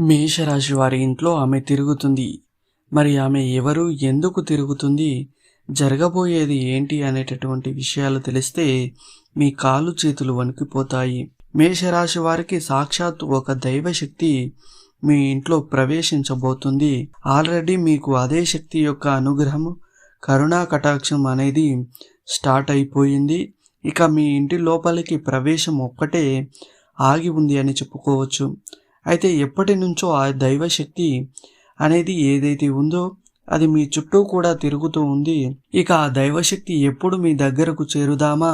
మేషరాశి వారి ఇంట్లో ఆమె తిరుగుతుంది. మరి ఆమె ఎవరు ఎందుకు తిరుగుతుంది జరగబోయేది ఏంటి అనేటటువంటి విషయాలు తెలిస్తే మీ కాలు చేతులు వణికిపోతాయి. మేషరాశి వారికి సాక్షాత్ ఒక దైవశక్తి మీ ఇంట్లో ప్రవేశించబోతుంది. ఆల్రెడీ మీకు అదే శక్తి యొక్క అనుగ్రహం కరుణా కటాక్షం అనేది స్టార్ట్ అయిపోయింది. ఇక మీ ఇంటి లోపలికి ప్రవేశం ఒక్కటే ఆగి ఉంది అని చెప్పుకోవచ్చు. అయితే ఎప్పటి నుంచో ఆ దైవశక్తి అనేది ఏదైతే ఉందో అది మీ చుట్టూ కూడా తిరుగుతూ ఉంది. ఇక ఆ దైవశక్తి ఎప్పుడు మీ దగ్గరకు చేరుదామా?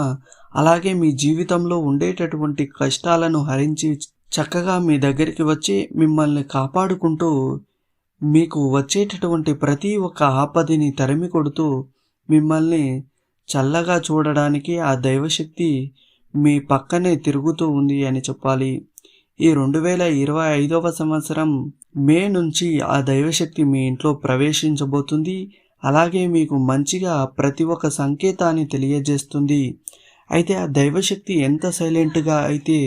అలాగే మీ జీవితంలో ఉండేటటువంటి కష్టాలను హరించి చక్కగా మీ దగ్గరికి వచ్చి మిమ్మల్ని కాపాడుకుంటూ మీకు వచ్చేటటువంటి ప్రతి ఒక్క ఆపదిని తరిమి కొడుతూ మిమ్మల్ని చల్లగా చూడడానికి ఆ దైవశక్తి మీ పక్కనే తిరుగుతూ ఉంది అని చెప్పాలి. ఈ రెండు వేల ఇరవై ఐదవ సంవత్సరం మే నుంచి ఆ దైవశక్తి మీ ఇంట్లో ప్రవేశించబోతుంది. అలాగే మీకు మంచిగా ప్రతి ఒక్క సంకేతాన్ని తెలియజేస్తుంది. అయితే ఆ దైవశక్తి ఎంత సైలెంట్గా అయితే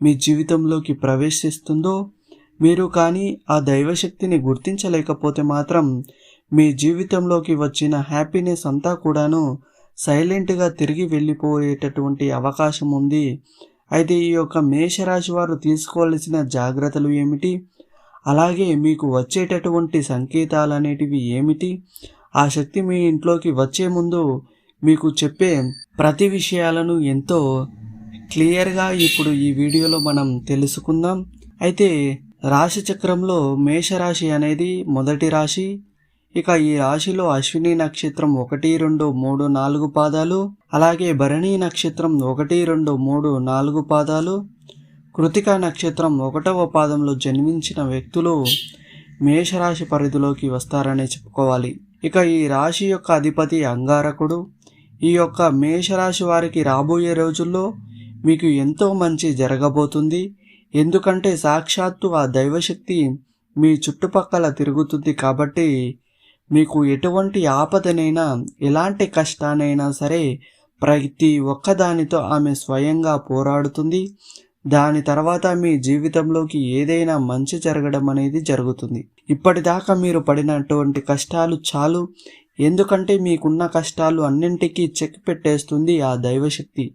మీ జీవితంలోకి ప్రవేశిస్తుందో మీరు కానీ ఆ దైవశక్తిని గుర్తించలేకపోతే మాత్రం మీ జీవితంలోకి వచ్చిన హ్యాపీనెస్ అంతా కూడాను సైలెంట్గా తిరిగి వెళ్ళిపోయేటటువంటి అవకాశం ఉంది. అయితే ఈ యొక్క మేషరాశి వారు తీసుకోవాల్సిన జాగ్రత్తలు ఏమిటి? అలాగే మీకు వచ్చేటటువంటి సంకేతాలు అనేటివి ఏమిటి? ఆ శక్తి మీ ఇంట్లోకి వచ్చే ముందు మీకు చెప్పే ప్రతి విషయాలను ఎంతో క్లియర్గా ఇప్పుడు ఈ వీడియోలో మనం తెలుసుకుందాం. అయితే రాశి చక్రంలో మేషరాశి అనేది మొదటి రాశి ఇక ఈ రాశిలో అశ్విని నక్షత్రం ఒకటి రెండు మూడు నాలుగు పాదాలు అలాగే భరణి నక్షత్రం ఒకటి రెండు మూడు నాలుగు పాదాలు కృతిక నక్షత్రం ఒకటవ పాదంలో జన్మించిన వ్యక్తులు మేషరాశి పరిధిలోకి వస్తారని చెప్పుకోవాలి. ఇక ఈ రాశి యొక్క అధిపతి అంగారకుడు. ఈ యొక్క మేషరాశి వారికి రాబోయే రోజుల్లో మీకు ఎంతో మంచి జరగబోతుంది. ఎందుకంటే సాక్షాత్తు ఆ దైవశక్తి మీ చుట్టుపక్కల తిరుగుతుంది కాబట్టి మీకు ఎటువంటి ఆపదనైనా ఎలాంటి కష్టానైనా సరే ప్రతి ఒక్కదానితో ఆమె స్వయంగా పోరాడుతుంది. దాని తర్వాత మీ జీవితంలోకి ఏదైనా మంచి జరగడం అనేది జరుగుతుంది. ఇప్పటిదాకా మీరు పడినటువంటి కష్టాలు చాలు. ఎందుకంటే మీకున్న కష్టాలు అన్నింటికీ చెక్ పెట్టేస్తుంది ఆ దైవశక్తి.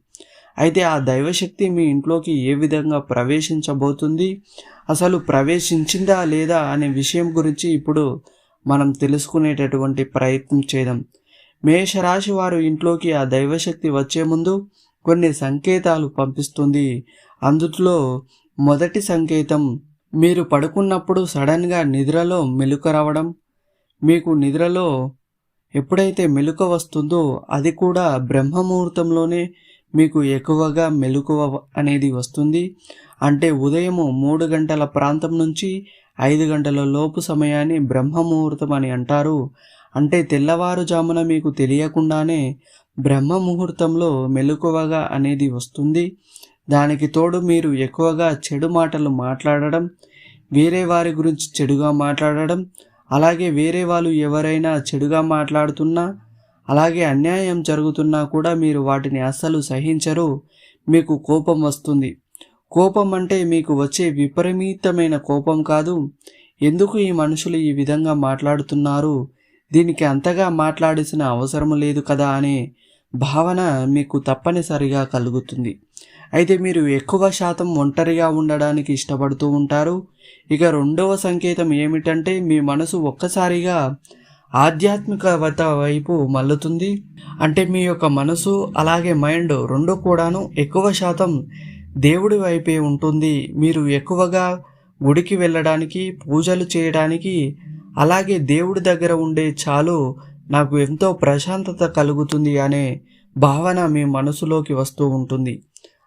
అయితే ఆ దైవశక్తి మీ ఇంట్లోకి ఏ విధంగా ప్రవేశించబోతుంది? అసలు ప్రవేశించిందా లేదా అనే విషయం గురించి ఇప్పుడు మనం తెలుసుకునేటటువంటి ప్రయత్నం చేద్దాం. మేషరాశి వారు ఇంట్లోకి ఆ దైవశక్తి వచ్చే ముందు కొన్ని సంకేతాలు పంపిస్తుంది. అందులో మొదటి సంకేతం మీరు పడుకున్నప్పుడు సడన్గా నిద్రలో మెలుక రావడం. మీకు నిద్రలో ఎప్పుడైతే మెలుక వస్తుందో అది కూడా బ్రహ్మముహూర్తంలోనే మీకు ఎక్కువగా మెలుకువ అనేది వస్తుంది. అంటే ఉదయము మూడు గంటల ప్రాంతం నుంచి ఐదు గంటల లోపు సమయాన్ని బ్రహ్మముహూర్తం అని అంటారు. అంటే తెల్లవారుజామున మీకు తెలియకుండానే బ్రహ్మ ముహూర్తంలో మెలకువగా అనేది వస్తుంది. దానికి తోడు మీరు ఎక్కువగా చెడు మాటలు మాట్లాడడం వేరే వారి గురించి చెడుగా మాట్లాడడం అలాగే వేరే వాళ్ళు ఎవరైనా చెడుగా మాట్లాడుతున్నా అలాగే అన్యాయం జరుగుతున్నా కూడా మీరు వాటిని అస్సలు సహించరు. మీకు కోపం వస్తుంది. కోపం అంటే మీకు వచ్చే విపరీతమైన కోపం కాదు. ఎందుకు ఈ మనుషులు ఈ విధంగా మాట్లాడుతున్నారు? దీనికి అంతగా మాట్లాడాల్సిన అవసరం లేదు కదా అనే భావన మీకు తప్పనిసరిగా కలుగుతుంది. అయితే మీరు ఎక్కువ శాతం ఒంటరిగా ఉండడానికి ఇష్టపడుతూ ఉంటారు. ఇక రెండవ సంకేతం ఏమిటంటే మీ మనసు ఒక్కసారిగా ఆధ్యాత్మికత వైపు మల్లుతుంది అంటే మీ యొక్క మనసు అలాగే మైండ్ రెండు కూడాను ఎక్కువ శాతం దేవుడి వైపే ఉంటుంది. మీరు ఎక్కువగా గుడికి వెళ్ళడానికి పూజలు చేయడానికి అలాగే దేవుడి దగ్గర ఉండే చాలు నాకు ఎంతో ప్రశాంతత కలుగుతుంది అనే భావన మీ మనసులోకి వస్తూ ఉంటుంది.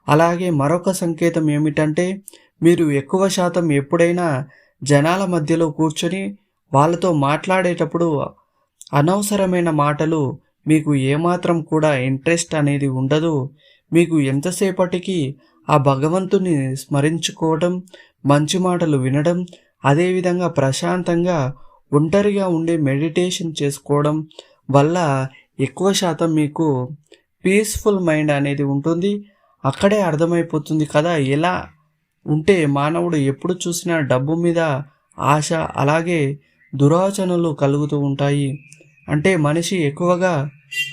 అలాగే మరొక సంకేతం ఏమిటంటే మీరు ఎక్కువ శాతం ఎప్పుడైనా జనాల మధ్యలో కూర్చొని వాళ్ళతో మాట్లాడేటప్పుడు అనవసరమైన మాటలు మీకు ఏమాత్రం కూడా ఇంట్రెస్ట్ అనేది ఉండదు. మీకు ఎంతసేపటికి ఆ భగవంతుని స్మరించుకోవడం మంచి మాటలు వినడం అదేవిధంగా ప్రశాంతంగా ఒంటరిగా ఉండే మెడిటేషన్ చేసుకోవడం వల్ల ఎక్కువ శాతం మీకు పీస్ఫుల్ మైండ్ అనేది ఉంటుంది. అక్కడే అర్థమైపోతుంది కదా ఎలా ఉంటే మానవుడు ఎప్పుడు చూసినా డబ్బు మీద ఆశ అలాగే దురాచనలు కలుగుతూ ఉంటాయి. అంటే మనిషి ఎక్కువగా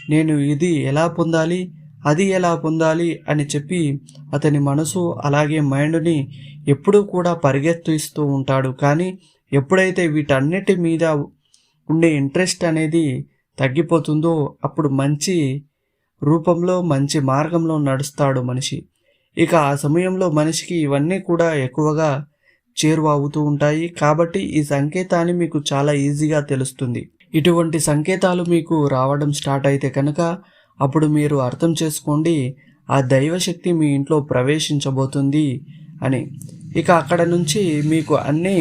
నేను ఇది ఎలా పొందాలి అది ఎలా పొందాలి అని చెప్పి అతని మనసు అలాగే మైండ్ని ఎప్పుడూ కూడా పరిగెత్తిస్తూ ఉంటాడు. కానీ ఎప్పుడైతే వీటన్నిటి మీద ఉండే ఇంట్రెస్ట్ అనేది తగ్గిపోతుందో అప్పుడు మంచి రూపంలో మంచి మార్గంలో నడుస్తాడు మనిషి. ఇక ఆ సమయంలో మనిషికి ఇవన్నీ కూడా ఎక్కువగా చేరువవుతూ ఉంటాయి. కాబట్టి ఈ సంకేతాన్ని మీకు చాలా ఈజీగా తెలుస్తుంది. ఇటువంటి సంకేతాలు మీకు రావడం స్టార్ట్ అయితే కనుక అప్పుడు మీరు అర్థం చేసుకోండి ఆ దైవశక్తి మీ ఇంట్లో ప్రవేశించబోతుంది అని. ఇక అక్కడ నుంచి మీకు అన్నీ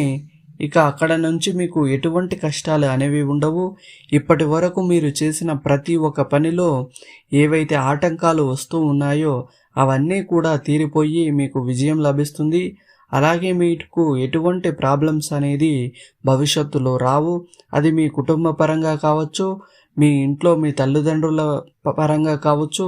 ఇక అక్కడ నుంచి మీకు ఎటువంటి కష్టాలు అనేవి ఉండవు. ఇప్పటి వరకు మీరు చేసిన ప్రతి ఒక్క పనిలో ఏవైతే ఆటంకాలు వస్తూ ఉన్నాయో అవన్నీ కూడా తీరిపోయి మీకు విజయం లభిస్తుంది. అలాగే మీకు ఎటువంటి ప్రాబ్లమ్స్ అనేది భవిష్యత్తులో రావు. అది మీ కుటుంబ పరంగా కావచ్చు మీ ఇంట్లో మీ తల్లిదండ్రుల పరంగా కావచ్చు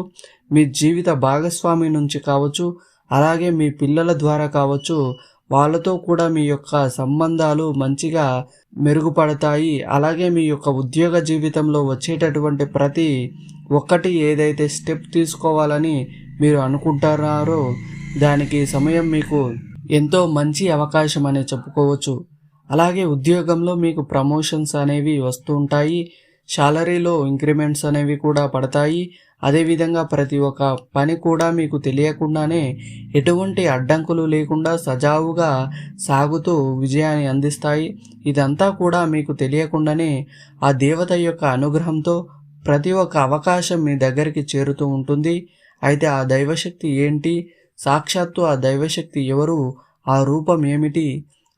మీ జీవిత భాగస్వామి నుంచి కావచ్చు అలాగే మీ పిల్లల ద్వారా కావచ్చు వాళ్ళతో కూడా మీ యొక్క సంబంధాలు మంచిగా మెరుగుపడతాయి. అలాగే మీ యొక్క ఉద్యోగ జీవితంలో వచ్చేటటువంటి ప్రతి ఒక్కటి ఏదైతే స్టెప్ తీసుకోవాలని మీరు అనుకుంటున్నారో దానికి సమయం మీకు ఎంతో మంచి అవకాశం అనే చెప్పుకోవచ్చు. అలాగే ఉద్యోగంలో మీకు ప్రమోషన్స్ అనేవి వస్తుంటాయి శాలరీలో ఇంక్రిమెంట్స్ అనేవి కూడా పడతాయి. అదేవిధంగా ప్రతి ఒక్క పని కూడా మీకు తెలియకుండానే ఎటువంటి అడ్డంకులు లేకుండా సజావుగా సాగుతూ విజయాన్ని అందిస్తాయి. ఇదంతా కూడా మీకు తెలియకుండానే ఆ దేవత యొక్క అనుగ్రహంతో ప్రతి ఒక్క అవకాశం మీ దగ్గరికి చేరుతూ ఉంటుంది. అయితే ఆ దైవశక్తి ఏంటి? సాక్షాత్తు ఆ దైవశక్తి ఎవరు? ఆ రూపం ఏమిటి?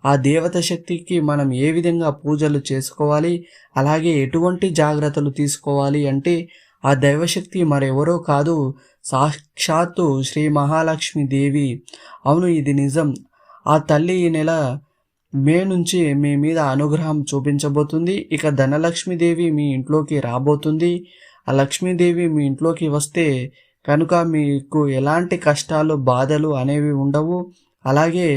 ఆ దేవత శక్తికి మనం ఏ విధంగా పూజలు చేసుకోవాలి అలాగే ఎటువంటి జాగ్రత్తలు తీసుకోవాలి అంటే ఆ దైవశక్తి మరెవరో కాదు సాక్షాత్తు శ్రీ మహాలక్ష్మి దేవి. అవును ఇది నిజం. ఆ తల్లి ఈ నెల మే నుంచి మీ మీద అనుగ్రహం చూపించబోతుంది. ఇక ధనలక్ష్మీదేవి మీ ఇంట్లోకి రాబోతుంది. ఆ లక్ష్మీదేవి మీ ఇంట్లోకి వస్తే కనుక మీకు ఎలాంటి కష్టాలు బాధలు అనేవి ఉండవు. అలాగే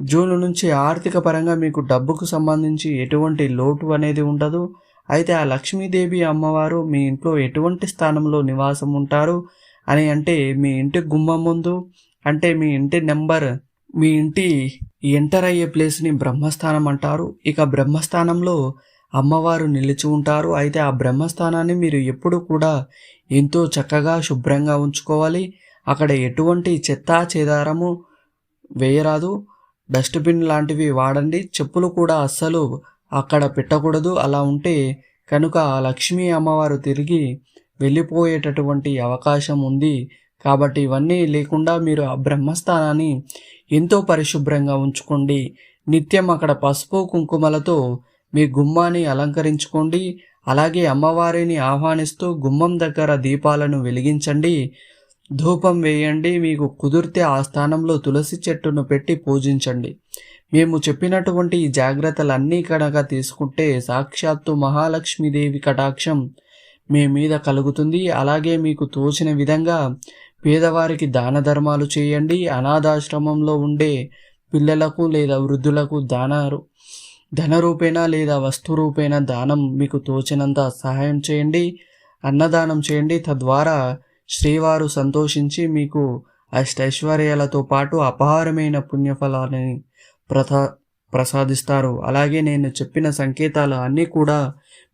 జూన్ నుంచి ఆర్థిక పరంగా మీకు డబ్బుకు సంబంధించి ఎటువంటి లోటు అనేది ఉండదు. అయితే ఆ లక్ష్మీదేవి అమ్మవారు మీ ఇంట్లో ఎటువంటి స్థానంలో నివాసం ఉంటారు అని అంటే మీ ఇంటి గుమ్మం ముందు అంటే మీ ఇంటి నెంబర్ మీ ఇంటి ఎంటర్ అయ్యే ప్లేస్ని బ్రహ్మస్థానం అంటారు. ఇక బ్రహ్మస్థానంలో అమ్మవారు నిలిచి ఉంటారు. అయితే ఆ బ్రహ్మస్థానాన్ని మీరు ఎప్పుడు కూడా ఎంతో చక్కగా శుభ్రంగా ఉంచుకోవాలి. అక్కడ ఎటువంటి చెత్త చేదారము వేయరాదు. డస్ట్బిన్ లాంటివి వాడండి. చెప్పులు కూడా అస్సలు అక్కడ పెట్టకూడదు. అలా ఉంటే కనుక లక్ష్మీ అమ్మవారు తిరిగి వెళ్ళిపోయేటటువంటి అవకాశం ఉంది. కాబట్టి ఇవన్నీ లేకుండా మీరు ఆ బ్రహ్మస్థానాన్ని ఎంతో పరిశుభ్రంగా ఉంచుకోండి. నిత్యం అక్కడ పసుపు కుంకుమలతో మీ గుమ్మాన్ని అలంకరించుకోండి. అలాగే అమ్మవారిని ఆహ్వానిస్తూ గుమ్మం దగ్గర దీపాలను వెలిగించండి. ధూపం వేయండి మీకు కుదిరితే ఆ స్థానంలో తులసి చెట్టును పెట్టి పూజించండి. మేము చెప్పినటువంటి ఈ జాగ్రత్తలన్నీ కనుక తీసుకుంటే సాక్షాత్తు మహాలక్ష్మీదేవి కటాక్షం మీ మీద కలుగుతుంది. అలాగే మీకు తోచిన విధంగా పేదవారికి దాన ధర్మాలు చేయండి. అనాథాశ్రమంలో ఉండే పిల్లలకు లేదా వృద్ధులకు దానారు ధన రూపేణ లేదా వస్తు రూపేణ దానం మీకు తోచినంత సహాయం చేయండి అన్నదానం చేయండి. తద్వారా శ్రీవారు సంతోషించి మీకు అష్టైశ్వర్యాలతో పాటు అపారమైన పుణ్యఫలాన్ని ప్రసా ప్రసాదిస్తారు. అలాగే నేను చెప్పిన సంకేతాలు అన్నీ కూడా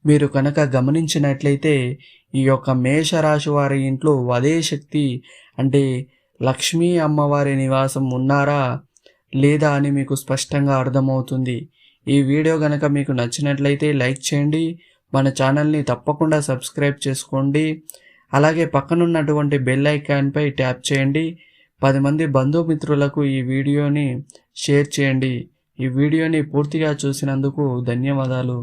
మీరు కనుక గమనించినట్లయితే ఈ యొక్క మేషరాశి వారి ఇంట్లో అదే శక్తి అంటే లక్ష్మీ అమ్మవారి నివాసం ఉన్నారా లేదా అని మీకు స్పష్టంగా అర్థమవుతుంది. ఈ వీడియో కనుక మీకు నచ్చినట్లయితే లైక్ చేయండి. మన ఛానల్ని తప్పకుండా సబ్స్క్రైబ్ చేసుకోండి. అలాగే పక్కనున్నటువంటి బెల్ ఐకాన్పై ట్యాప్ చేయండి. పది మంది బంధుమిత్రులకు ఈ వీడియోని షేర్ చేయండి. ఈ వీడియోని పూర్తిగా చూసినందుకు ధన్యవాదాలు.